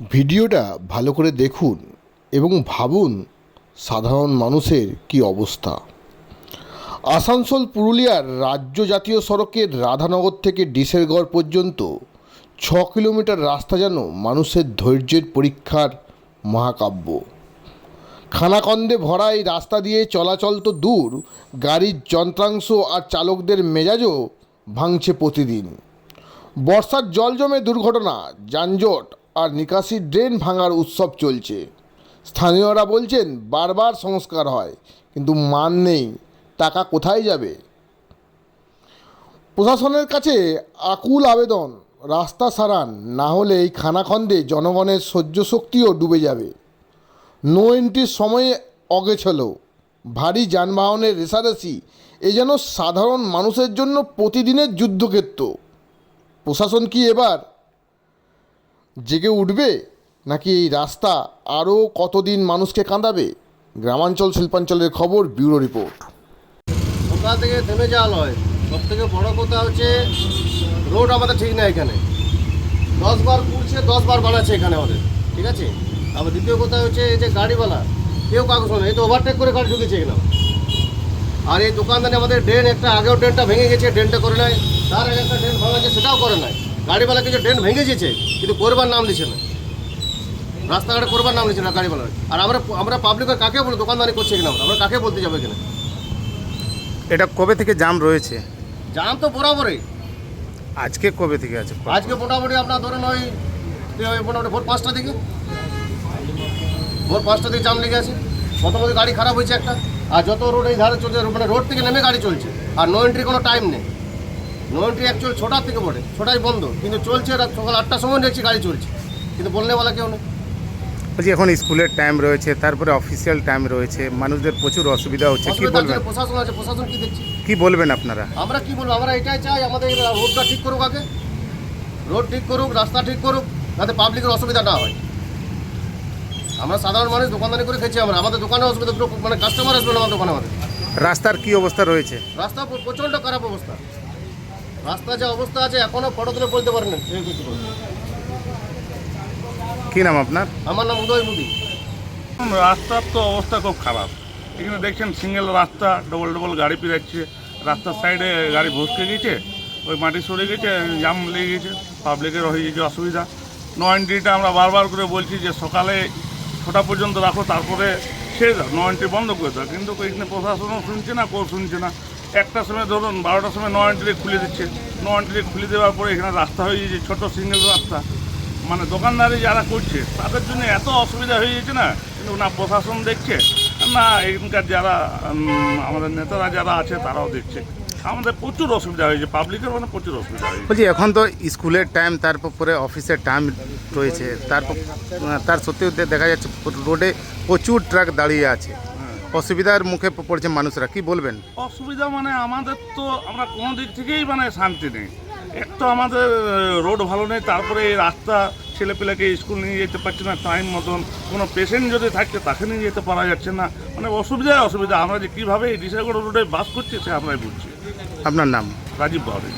ভিডিওটা ভালো করে দেখুন এবং ভাবুন সাধারণ মানুষের কি অবস্থা। আসানসোল, পুরুলিয়ার রাজ্য জাতীয় সড়কের রাধানগর থেকে ডিসেরগড় পর্যন্ত ছ কিলোমিটার রাস্তা যেন মানুষের ধৈর্যের পরীক্ষার মহাকাব্য। খানাকন্দে ভরা এই রাস্তা দিয়ে চলাচল তো দূর, গাড়ির যন্ত্রাংশ আর চালকদের মেজাজও ভাঙছে প্রতিদিন। বর্ষার জল জমে দুর্ঘটনা, যানজট আর নিকাশি ড্রেন ভাঙার উৎসব চলছে। স্থানীয়রা বলছেন, বারবার সংস্কার হয়, কিন্তু মান নেই। টাকা কোথায় যাবে? প্রশাসনের কাছে আকুল আবেদন, রাস্তা সারান, না হলে এই খানাখন্দে জনগণের সহ্য শক্তিও ডুবে যাবে। নো এন্ট্রির সময়ে অগেছল, ভারী যানবাহনের রেশারেশি, এ যেন সাধারণ মানুষের জন্য প্রতিদিনের যুদ্ধক্ষেত্র। প্রশাসন কি এবার জেগে উঠবে? নাকি এই রাস্তা আরও কতদিন মানুষকে কাঁদাবে? গ্রামাঞ্চল শিল্পাঞ্চলের খবর, ব্যুরো রিপোর্ট। কোথা থেকে থেমে যাওয়া নয় সব থেকে বড় কথা হচ্ছে, রোড আমাদের ঠিক না এখানে। দশ বার পুড়ছে দশ বার বানাচ্ছে এখানে আমাদের। ঠিক আছে? আবার দ্বিতীয় কথা হচ্ছে, এই যে গাড়িওয়ালা, কেউ কাগজ শোনে এই তো ওভারটেক করে গাড়ি ঢুকেছে এখানে আর এই দোকানদারে আমাদের ড্রেন, একটা আগেও ড্রেনটা ভেঙে গেছে, ড্রেনটা করে নেয় তার আগে একটা ড্রেন ভাঙা আছে সেটাও করে নাই। গাড়িওয়ালা কিছু ড্রেন ভেঙে গেছে কিন্তু করবার নাম দিচ্ছে না। রাস্তাঘাটে করবার নাম দিচ্ছে না গাড়িওয়ালার। আর আমরা আমরা পাবলিকের কাকে বলব দোকানদারি করছে কিনা আমরা? আমরা কাকে বলতে যাব এখানে? এটা কবে থেকে জাম রয়েছে? জাম তো বরাবরই। আজকে কবে থেকে আছে? আজকে মোটামুটি আপনার ধরুন ওই ওই মোটামুটি ভোর পাঁচটা থেকে। ভোর পাঁচটা থেকে জাম লেগে আছে। প্রথমত গাড়ি খারাপ হয়েছে একটা। আর যত রোড এই ধারে চলছে মানে রোড থেকে নেমে গাড়ি চলছে। আর নো এন্ট্রি কোনো টাইম নেই। নো এন্ট্রি অ্যাকচুয়ালি ছটার থেকে পড়ে ছটায় বন্ধ কিন্তু চলছে রাত সকাল আটটার সময় দেখছি গাড়ি চলছে কিন্তু বলনেওয়ালা কেউ নেই। বলছি এখন স্কুলের টাইম রয়েছে তারপরে অফিসিয়াল টাইম রয়েছে মানুষদের প্রচুর অসুবিধা হচ্ছে কি বলবেন? প্রশাসন আছে প্রশাসন কি দেখছে? কি বলবেন আপনারা? আমরা কি বলব আমরা এটাই চাই আমাদের রোডটা ঠিক করুক আগে রোড ঠিক করুক রাস্তা ঠিক করুক যাতে পাবলিকের অসুবিধা না হয়। আমরা সাধারণ মানুষ দোকানদারি করে খেয়েছি আমরা আমাদের দোকানে অসুবিধা মানে কাস্টমার আসবে না আমাদের দোকানে আমাদের। রাস্তার কি অবস্থা রয়েছে? রাস্তা প্র- প্রচণ্ড খারাপ অবস্থা। রাস্তা যে অবস্থা আছে এখনও ফটো তুলে বলতে পারেন। কি নাম আপনার? আমার নাম উদয় মুদি। রাস্তার তো অবস্থা খুব খারাপ। এখানে দেখছেন সিঙ্গেল রাস্তা ডবল ডবল গাড়ি পেরাচ্ছে রাস্তার সাইডে গাড়ি ভসকে গেছে ওই মাটি সরে গেছে জাম লেগে গেছে পাবলিকের হয়ে গেছে অসুবিধা। নো এন্ট্রিটা আমরা বারবার করে বলছি যে সকালে ছটা পর্যন্ত রাখো তারপরে ছেড়ে দাও। নো এন্ট্রি বন্ধ করে দাও। কিন্তু এখানে প্রশাসনও শুনছে না কেউ শুনছে না। একটার সময় ধরুন বারোটার সময় নো এন্ট্রি খুলে দিচ্ছে। নো এন্ট্রি খুলে দেওয়ার পরে এখানে রাস্তা হয়ে গেছে ছোটো সিঙ্গেল রাস্তা। মানে দোকানদারি যারা করছে, তাদের জন্য এত অসুবিধা হয়ে গেছে না? কিন্তু না, প্রশাসন দেখছে, না, এখানকার যারা আমাদের নেতারা যারা আছে, তারাও দেখছে। আমাদের প্রচুর অসুবিধা হয়েছে পাবলিকের মানে প্রচুর অসুবিধা হয়েছে। বলছি, এখন তো স্কুলের টাইম তারপর পরে অফিসের টাইম রয়েছে। তারপর তার সত্যি দেখা যাচ্ছে, রোডে প্রচুর ট্রাক দাঁড়িয়ে আছে। অসুবিধার মুখে পড়ছে মানুষরা কি বলবেন? অসুবিধা মানে আমাদের তো আমরা কোনো দিক থেকেই মানে শান্তি নেই। এক তো আমাদের রোড ভালো নেই তারপরে এই রাস্তা ছেলেপেলেকে স্কুল নিয়ে যেতে পারছে না টাইম মতন। কোনো পেশেন্ট যদি থাকছে তাকে নিয়ে যেতে পারা যাচ্ছে না। মানে অসুবিধায় অসুবিধা। আমরা যে কীভাবে এই ডিসাইগড় রোডে বাস করছি সে আমরাই বুঝছি। আপনার নাম? রাজীব বাউরি